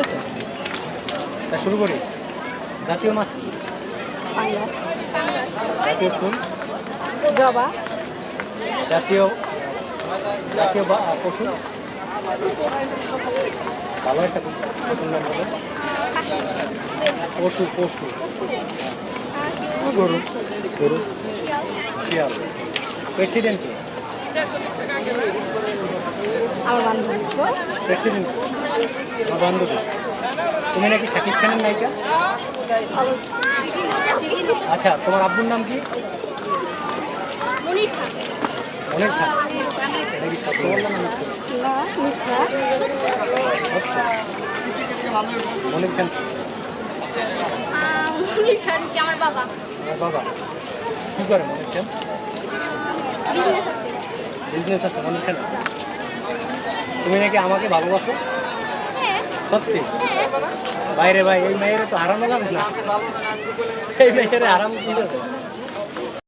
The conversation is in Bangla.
আছে তা শুরু করি। জাতীয় মাছ কি? জাতীয় ফুল? জবা। জাতীয় জাতীয় বা- পশু? ভালো একটা পশুর নাম বলো। পশু পশু। গরু। গরু। শিয়াল। প্রেসিডেন্ট কে? প্রেসিডেন্ট বান্ধবী। তুমি নাকি শাকিব খানের নায়িকা? আচ্ছা তোমার আব্বুর নাম কি? অনেক খান অনেক খান মনির খান কি আমার বাবা। বাবা কি করে খান বিজনেস আছে। অনেক খান তুমি নাকি আমাকে ভালোবাসো? সত্যি? বাইরে ভাই এই মেয়েরে তো হারানো যাবে না। এই মেয়েরে হারানো